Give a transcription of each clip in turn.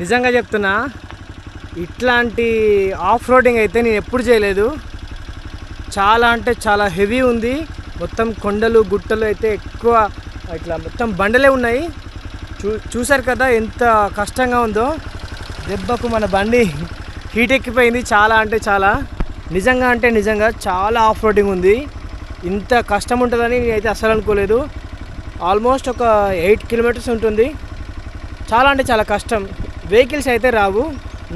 నిజంగా చెప్తున్నా ఇట్లాంటి ఆఫ్ రోడింగ్ అయితే నేను ఎప్పుడు చేయలేదు. చాలా అంటే చాలా హెవీ ఉంది. మొత్తం కొండలు గుట్టలు అయితే ఎక్కువ ఇట్లా మొత్తం బండలే ఉన్నాయి. చూ చూసారు కదా ఎంత కష్టంగా ఉందో. దెబ్బకు మన బండి హీట్ ఎక్కిపోయింది చాలా అంటే చాలా. నిజంగా అంటే నిజంగా చాలా ఆఫ్ రోడింగ్ ఉంది. ఇంత కష్టం ఉంటుందని నేనైతే అస్సలు అనుకోలేదు. ఆల్మోస్ట్ ఒక ఎయిట్ కిలోమీటర్స్ ఉంటుంది. చాలా అంటే చాలా కష్టం. వెహికల్స్ అయితే రావు.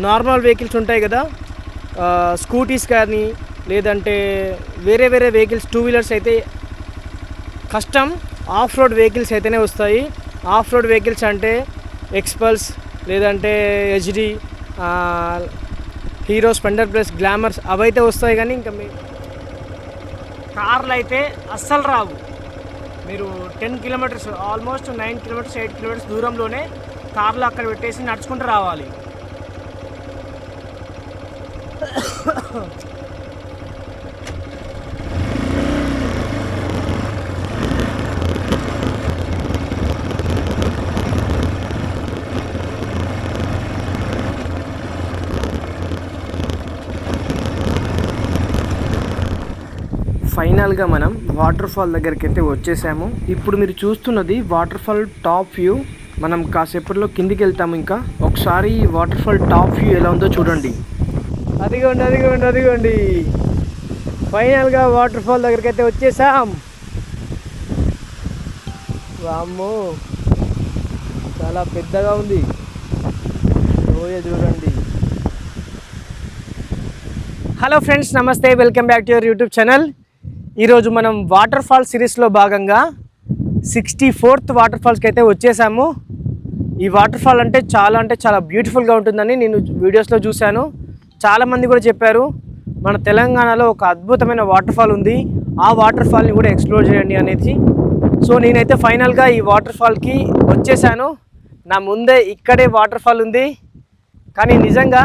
నార్మల్ వెహికల్స్ ఉంటాయి కదా. స్కూటీస్ కానీ లేదంటే వేరే వేరే వెహికల్స్ టూ వీలర్స్ అయితే కష్టం. ఆఫ్ రోడ్ వెహికల్స్ అయితేనే వస్తాయి. ఆఫ్ రోడ్ వెహికల్స్ అంటే ఎక్స్పల్స్ లేదంటే HD Hero Splendor plus Glamours అవైతే వస్తాయి కానీ ఇంకా మీ కార్లు అయితే అస్సలు రావు. మీరు ten kilometers almost nine kilometers eight kilometers దూరంలోనే కార్లో అక్కడ పెట్టేసి నడుచుకుంటూ రావాలి. ఫైనల్గా మనం వాటర్ ఫాల్ దగ్గరికి అయితే వచ్చేసాము. ఇప్పుడు మీరు చూస్తున్నది వాటర్ ఫాల్ టాప్ వ్యూ. మనం కాసేపట్లో కిందికి వెళ్తాము ఇంకా. ఒకసారి waterfall water fall top view ఎలా ఉందో చూడండి. అదిగోండి అదిగోండి అదిగోండి. ఫైనల్గా వాటర్ ఫాల్ దగ్గరికి అయితే వచ్చేసాం. వామ్మో చాలా పెద్దగా ఉంది. లోయ చూడండి. హలో ఫ్రెండ్స్ నమస్తే. Welcome back to your YouTube channel ఈరోజు మనం వాటర్ ఫాల్ సిరీస్లో భాగంగా సిక్స్టీ ఫోర్త్ వాటర్ ఫాల్స్కి అయితే వచ్చేసాము. ఈ వాటర్ ఫాల్ అంటే చాలా అంటే చాలా బ్యూటిఫుల్గా ఉంటుందని నేను వీడియోస్లో చూశాను. చాలామంది కూడా చెప్పారు మన తెలంగాణలో ఒక అద్భుతమైన వాటర్ ఫాల్ ఉంది ఆ వాటర్ ఫాల్ని కూడా ఎక్స్ప్లోర్ చేయండి అనేది సో నేనైతే ఫైనల్గా ఈ వాటర్ ఫాల్కి వచ్చేసాను. నా ముందే ఇక్కడే వాటర్ ఫాల్ ఉంది. కానీ నిజంగా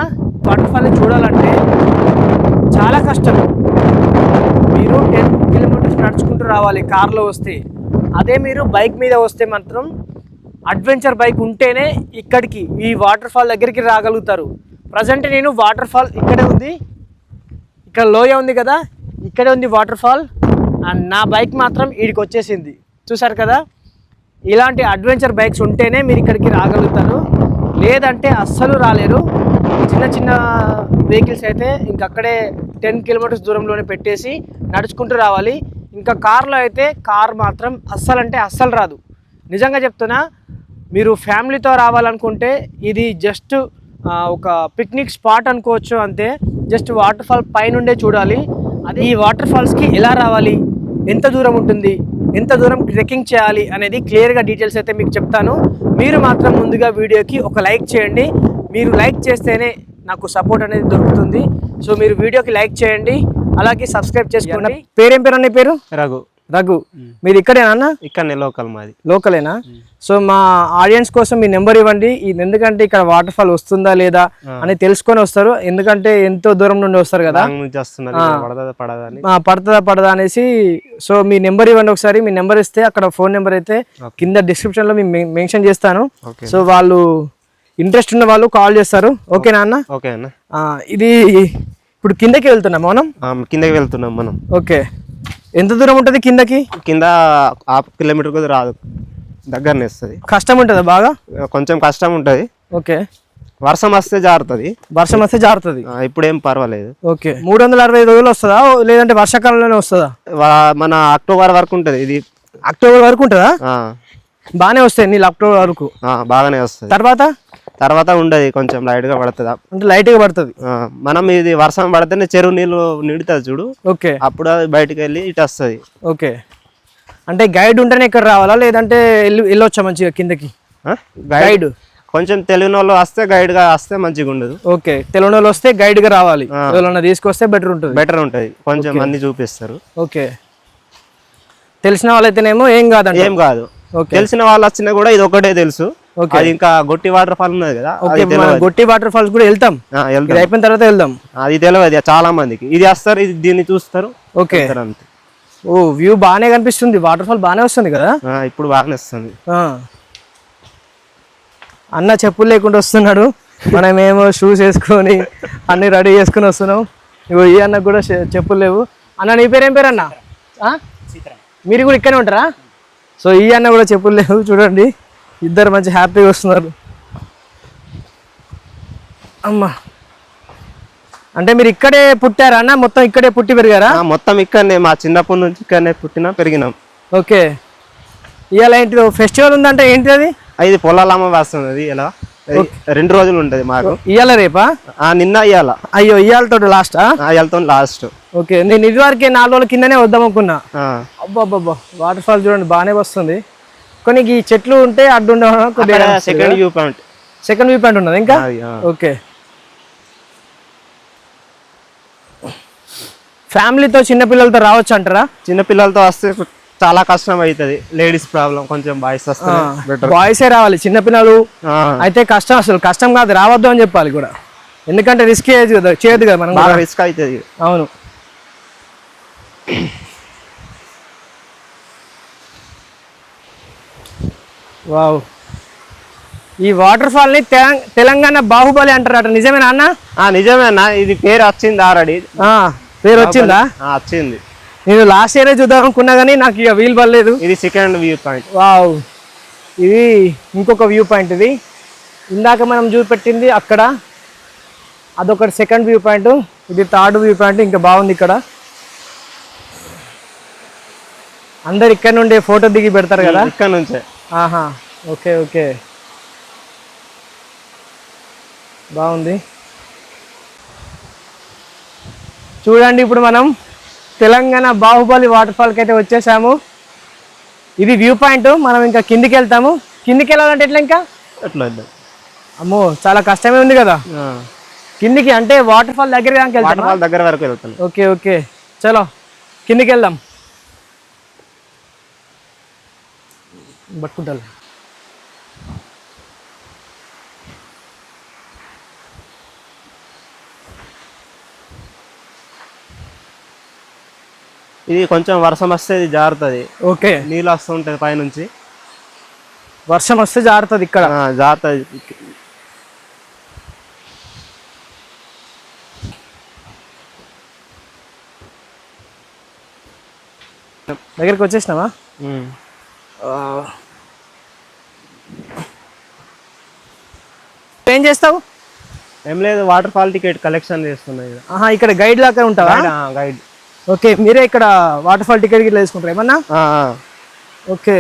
వాటర్ ఫాల్ని చూడాలంటే చాలా కష్టం. మీరు టెన్ కిలోమీటర్స్ నడుచుకుంటూ రావాలి కార్లో వస్తే. అదే మీరు బైక్ మీద వస్తే మాత్రం అడ్వెంచర్ బైక్ ఉంటేనే ఇక్కడికి ఈ వాటర్ ఫాల్ దగ్గరికి రాగలుగుతారు. ప్రజెంట్ నేను వాటర్ ఫాల్ ఇక్కడే ఉంది. ఇక్కడ లోయ ఉంది కదా ఇక్కడే ఉంది వాటర్ ఫాల్ అండ్ నా బైక్ మాత్రం వీడికి వచ్చేసింది. చూసారు కదా? ఇలాంటి అడ్వెంచర్ బైక్స్ ఉంటేనే మీరు ఇక్కడికి రాగలుగుతారు. లేదంటే అస్సలు రాలేరు. చిన్న చిన్న వెహికల్స్ అయితే ఇంక అక్కడే టెన్ కిలోమీటర్స్ దూరంలోనే పెట్టేసి నడుచుకుంటూ రావాలి. ఇంకా కార్లో అయితే కార్ మాత్రం అస్సలు అంటే అస్సలు రాదు. నిజంగా చెప్తున్నా మీరు ఫ్యామిలీతో రావాలనుకుంటే ఇది జస్ట్ ఒక పిక్నిక్ స్పాట్ అనుకోవచ్చు అంతే. జస్ట్ వాటర్ ఫాల్ పైనుండే చూడాలి. అది ఈ వాటర్ ఫాల్స్కి ఎలా రావాలి? ఎంత దూరం ఉంటుంది? ఎంత దూరం ట్రెక్కింగ్ చేయాలి? అనేది క్లియర్గా డీటెయిల్స్ అయితే మీకు చెప్తాను. మీరు మాత్రం ముందుగా వీడియోకి ఒక లైక్ చేయండి. మీరు లైక్ చేస్తేనే నాకు సపోర్ట్ అనేది దొరుకుతుంది. సో మీరు వీడియోకి లైక్ చేయండి. అలాగే సబ్స్క్రైబ్ చేసుకోండి. పేరేం పేరు అన్న పేరు? రఘు. రఘు మీరు ఇక్కడేనా అన్న? ఇక్కడనే లోకల్ మాది. లోకలేనా? సో మా ఆడియన్స్ కోసం మీ నెంబర్ ఇవ్వండి. ఎందుకంటే ఇక్కడ వాటర్ ఫాల్ వస్తుందా లేదా అని తెలుసుకొని వస్తారు. ఎందుకంటే ఎంతో దూరం నుండి వస్తారు కదా. ఇక్కడ పడుతుందా పడదా అనేసి. సో మీ నెంబర్ ఇవ్వండి ఒకసారి. మీ నెంబర్ ఇస్తే అక్కడ ఫోన్ నెంబర్ అయితే కింద డిస్క్రిప్షన్లో మెన్షన్ చేస్తాను. సో వాళ్ళు ఇంట్రెస్ట్ ఉన్న వాళ్ళు కాల్ చేస్తారు. ఓకేనా అన్న? ఓకే అన్న. ఇది ఇప్పుడు కిందకి వెళ్తున్నాం మనం? కిందకి వెళ్తున్నాం మనం. ఓకే. ఎంత దూరం ఉంటుంది కిందకి? కింద హాఫ్ కిలోమీటర్ కూడా రాదు. దగ్గరనే వస్తుంది. కష్టం ఉంటుందా బాగా? కొంచెం కష్టం ఉంటుంది. ఓకే. వర్షం వస్తే జారుతుంది. వర్షం వస్తే జారుతుంది? ఇప్పుడు ఏం పర్వాలేదు. ఓకే. మూడు వందల అరవై ఐదు రోజులు వస్తుందా లేదంటే వర్షాకాలంలోనే వస్తుందా? మన అక్టోబర్ వరకు ఉంటుంది. ఇది అక్టోబర్ వరకు ఉంటుందా? బాగానే వస్తాయి నీళ్ళు అక్టోబర్ వరకు. బాగానే వస్తుంది. తర్వాత? తర్వాత ఉండదు కొంచెం లైట్గా పడుతుంది? అంటే లైట్గా పడుతుంది. మనం ఇది వర్షం పడితేనే చెరువు నీళ్ళు నిండుతుంది చూడు. ఓకే. అప్పుడు అది బయటకు వెళ్ళి ఇటు వస్తుంది. ఓకే. అంటే గైడ్ ఉంటేనే ఇక్కడ రావాలా? లేదంటే వెళ్ళి వెళ్ళొచ్చా మంచిగా కిందకి? గైడ్. కొంచెం తెలియని వాళ్ళు వస్తే గైడ్గా వస్తే మంచిగా ఉండదు. ఓకే. తెలియని వాళ్ళు వస్తే గైడ్గా రావాలి. ఎవరన్నా తీసుకొస్తే బెటర్ ఉంటుంది. బెటర్ ఉంటది. కొంచెం అన్ని చూపిస్తారు. ఓకే. తెలిసిన వాళ్ళైతేనేమో ఏం కాదంట ఏం కాదు. ఓకే. తెలిసిన వాళ్ళు వచ్చినా కూడా ఇది ఒకటే తెలుసు. అది ఇంకా గొట్టి వాటర్ ఫాల్ ఉన్నది కదా మన గొట్టి వాటర్ ఫాల్స్ కూడా వెళ్తాం. ఆ, వెళ్దాం. ఇది అయిపోయిన తర్వాత వెళ్దాం. అది తెలియదు చాలా మందికి. ఇది వస్తారు ఇది దీన్ని చూస్తారు ఓకే. అంతే. ఓ వ్యూ బాగానే కనిపిస్తుంది. వాటర్ ఫాల్ బాగానే వస్తుంది కదా? ఆ, ఇప్పుడు బాగానే వస్తుంది. ఆ. అన్న చెప్పులు లేకుండా వస్తున్నాడు. మనమేమో షూస్ వేసుకొని అన్ని రెడీ చేసుకుని వస్తున్నాం. ఇగో ఈ అన్నకు కూడా చెప్పులు లేవు. అన్న నీ పేరు ఏం పేరు అన్న? ఆ? మీరు కూడా ఇక్కడే ఉంటారా? సో ఈ అన్న కూడా చెప్పులు లేవు చూడండి. ఇద్దరు మంచి హ్యాపీగా వస్తున్నారు. అమ్మా. అంటే మీరు ఇక్కడే పుట్టారా అన్న? మొత్తం ఇక్కడే పుట్టి పెరిగారా? మొత్తం ఇక్కడనే మా చిన్నప్పటి నుంచి ఇక్కడనే పుట్టినా పెరిగినాం. ఓకే. ఇవాళ ఏంటి ఫెస్టివల్ ఉందంటే ఏంటి అది? ఇది పొలాల అమావాస్య అది ఇలా. రెండు రోజులు ఉంటది మాకు. ఇవాళ రేపా? నిన్న ఇయ్యాల. అయ్యో ఇవాళతో లాస్టా వెళ్తాం లాస్ట్ ఓకే. నేను ఇది వరకే నాలుగు రోజుల కిందనే వద్దాం అనుకున్నా. అబ్బా అబ్బా వాటర్ ఫాల్ చూడండి బాగానే వస్తుంది. కొన్ని ఈ చెట్లు ఉంటే అడ్డు ఉండడం second view point second view point ఉన్నది ఇంకా. ఓకే ఫ్యామిలీతో చిన్న పిల్లలతో రావచ్చు అంటారా? చిన్న పిల్లలతో వస్తే చాలా కష్టం అవుతుంది. లేడీస్ ప్రాబ్లం కొంచెం బాయ్స్ వస్తే బెటర్ బాయ్సే రావాలి చిన్న పిల్లలు అయితే కష్టం అసలు కష్టం కాదు రావద్దు అని చెప్పాలి కూడా. ఎందుకంటే రిస్క్ చేయదు కదా చేయదు కదా మనం. రిస్క్ అవుతుంది. అవును. వావ్. ఈ వాటర్ ఫాల్ని తెలం- తెలంగాణ బాహుబలి అంటారట. నిజమేనా అన్న? ఆ నిజమేనా ఇది పేరు వచ్చింది ఆల్రెడీ. పేరు వచ్చిందా? వచ్చింది. నేను లాస్ట్ ఇయర్ చూద్దాం అనుకున్నా కానీ నాకు ఇక వీలు పడలేదు. ఇది సెకండ్ వ్యూ పాయింట్ వావ్. ఇది ఇంకొక వ్యూ పాయింట్ ఇది. ఇందాక మనం చూపెట్టింది అక్కడ. అదొకటి సెకండ్ వ్యూ పాయింట్ ఇది థర్డ్ వ్యూ పాయింట్ ఇంకా బాగుంది ఇక్కడ. అందరు ఇక్కడ నుండే ఫోటో దిగి పెడతారు కదా? ఇక్కడ నుంచే. ఆహా ఓకే ఓకే. బాగుంది. చూడండి ఇప్పుడు మనం తెలంగాణ బాహుబలి వాటర్ ఫాల్కి అయితే వచ్చేసాము. ఇది వ్యూ పాయింట్ మనం ఇంకా కిందికి వెళ్తాము. కిందికి వెళ్ళాలంటే ఎట్లా ఇంకా? వెళ్దాం. అమ్మో చాలా కష్టమే ఉంది కదా. కిందికి అంటే వాటర్ ఫాల్ దగ్గర వాటర్ ఫాల్ దగ్గర వరకు వెళ్తాం. Okay okay. చలో కిందికి వెళ్దాం. పట్టుకుంటాను. ఇది కొంచెం వర్షం వస్తే ఇది జారుతుంది. ఓకే. నీళ్ళు వస్తుంటది పైనుంచి. వర్షం వస్తే జారుతుంది ఇక్కడ. జారుతుంది. దగ్గరికి వచ్చేసినావా. ఏం చేస్తావు? ఏం లేదు వాటర్ ఫాల్ టికెట్ కలెక్షన్ చేస్తున్నాయి. ఆహా ఇక్కడ గైడ్ లాగా ఉంటావా? గైడ్, ఓకే మీరే ఇక్కడ వాటర్ ఫాల్ టికెట్ గిట్లా తీసుకుంటారా? ఏమన్నా. ఓకే.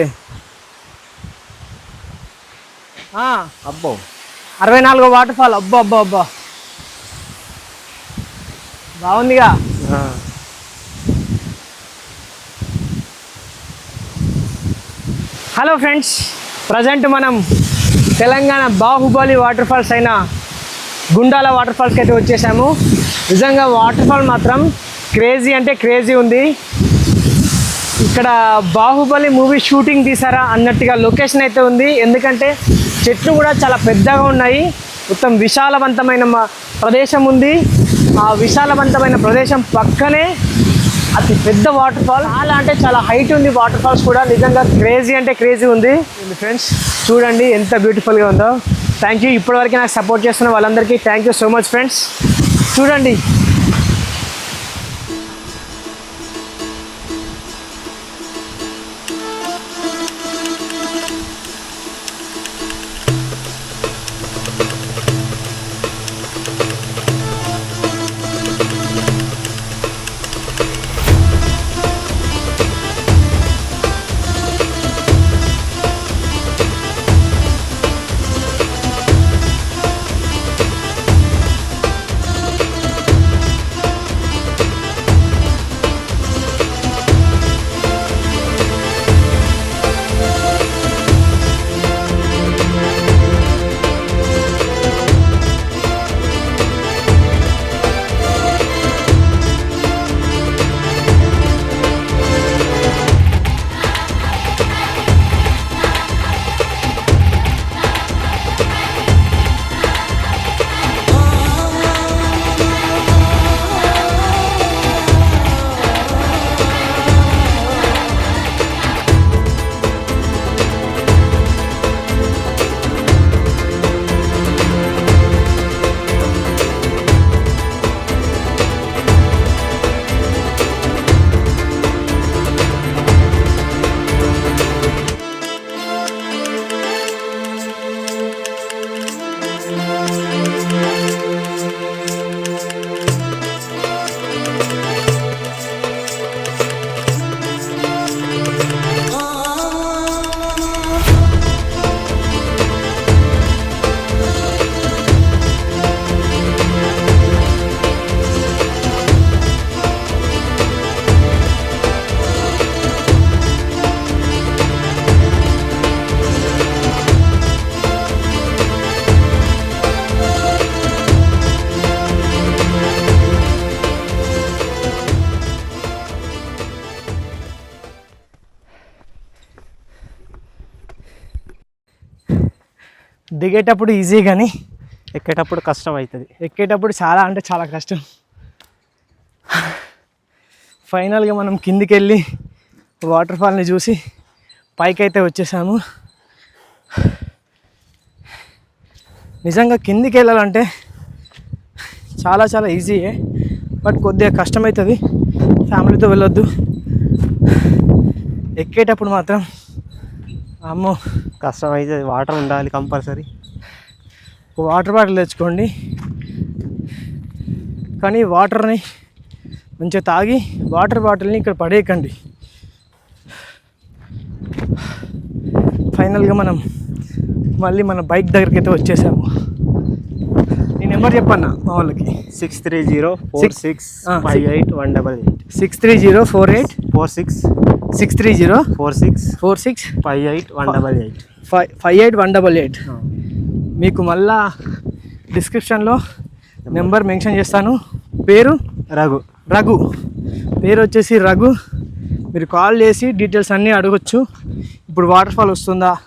అబ్బో. అరవై నాలుగో వాటర్ ఫాల్ అబ్బా అబ్బా అబ్బా. బాగుందిగా? హలో ఫ్రెండ్స్ ప్రజెంట్ మనం తెలంగాణ బాహుబలి వాటర్ ఫాల్స్ అయిన గుండాల వాటర్ ఫాల్స్కి అయితే వచ్చేసాము. నిజంగా వాటర్ ఫాల్ మాత్రం క్రేజీ అంటే క్రేజీ ఉంది. ఇక్కడ బాహుబలి మూవీ షూటింగ్ తీసారా అన్నట్టుగా లొకేషన్ అయితే ఉంది. ఎందుకంటే చెట్లు కూడా చాలా పెద్దగా ఉన్నాయి. మొత్తం విశాలవంతమైన మ- ప్రదేశం ఉంది. ఆ విశాలవంతమైన ప్రదేశం పక్కనే అతి పెద్ద వాటర్ ఫాల్ చాలా అంటే చాలా హైట్ ఉంది వాటర్ ఫాల్స్ కూడా. నిజంగా క్రేజీ అంటే క్రేజీ ఉంది. ఫ్రెండ్స్ చూడండి ఎంత బ్యూటిఫుల్గా ఉందో. థ్యాంక్ యూ ఇప్పటివరకు నాకు సపోర్ట్ చేస్తున్న వాళ్ళందరికీ thank you so much friends చూడండి. దిగేటప్పుడు ఈజీ కానీ ఎక్కేటప్పుడు కష్టం అవుతుంది ఎక్కేటప్పుడు చాలా అంటే చాలా కష్టం. ఫైనల్గా మనం కిందికి వెళ్ళి వాటర్ ఫాల్ని చూసి పైకి అయితే వచ్చేసాము. నిజంగా కిందికి వెళ్ళాలంటే చాలా చాలా ఈజీయే బట్ కొద్దిగా కష్టమవుతుంది ఫ్యామిలీతో వెళ్ళొద్దు. ఎక్కేటప్పుడు మాత్రం అమ్మో కష్టం అవుతుంది వాటర్ ఉండాలి కంపల్సరీ. వాటర్ బాటిల్ తెచ్చుకోండి. కానీ వాటర్ని మంచిగా తాగి వాటర్ బాటిల్ని ఇక్కడ పడేయకండి. ఫైనల్గా మనం మళ్ళీ మన బైక్ దగ్గరికి అయితే వచ్చేసాము. నేను నెంబర్ చెప్పన్నా మా వాళ్ళకి? Six three zero four six five eight one double eight. Six three zero four eight four six six three zero? Four six four six? Five eight one double eight. Five five eight one double eight. మీకు మళ్ళా డిస్క్రిప్షన్లో number mention చేస్తాను. పేరు? రఘు. రఘు. పేరు వచ్చేసి రఘు. మీరు call చేసి details అన్నీ అడగొచ్చు. ఇప్పుడు వాటర్ ఫాల్ వస్తుందా?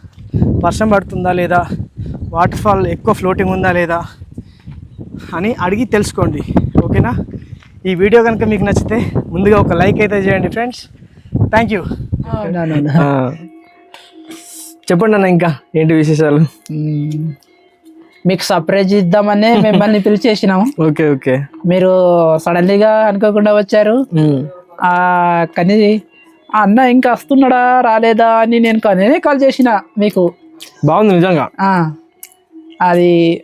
వర్షం పడుతుందా లేదా? వాటర్ ఫాల్ ఎక్కువ ఫ్లోటింగ్ ఉందా లేదా? అని అడిగి తెలుసుకోండి. ఓకేనా? ఈ వీడియో కనుక మీకు నచ్చితే ముందుగా ఒక లైక్ అయితే చేయండి ఫ్రెండ్స్. థ్యాంక్ యూ చెప్పండి అన్న ఇంకా ఏంటి విశేషాలు. మీకు సర్ప్రైజ్ ఇద్దామని మిమ్మల్ని పిలిచేసినాము. Okay okay. మీరు సడన్లీగా అనుకోకుండా వచ్చారు. ఆ కానీ ఆ అన్న ఇంకా వస్తున్నాడా రాలేదా అని నేను నేనే కాల్ చేసిన మీకు. బాగుంది నిజంగా. ఆ, అది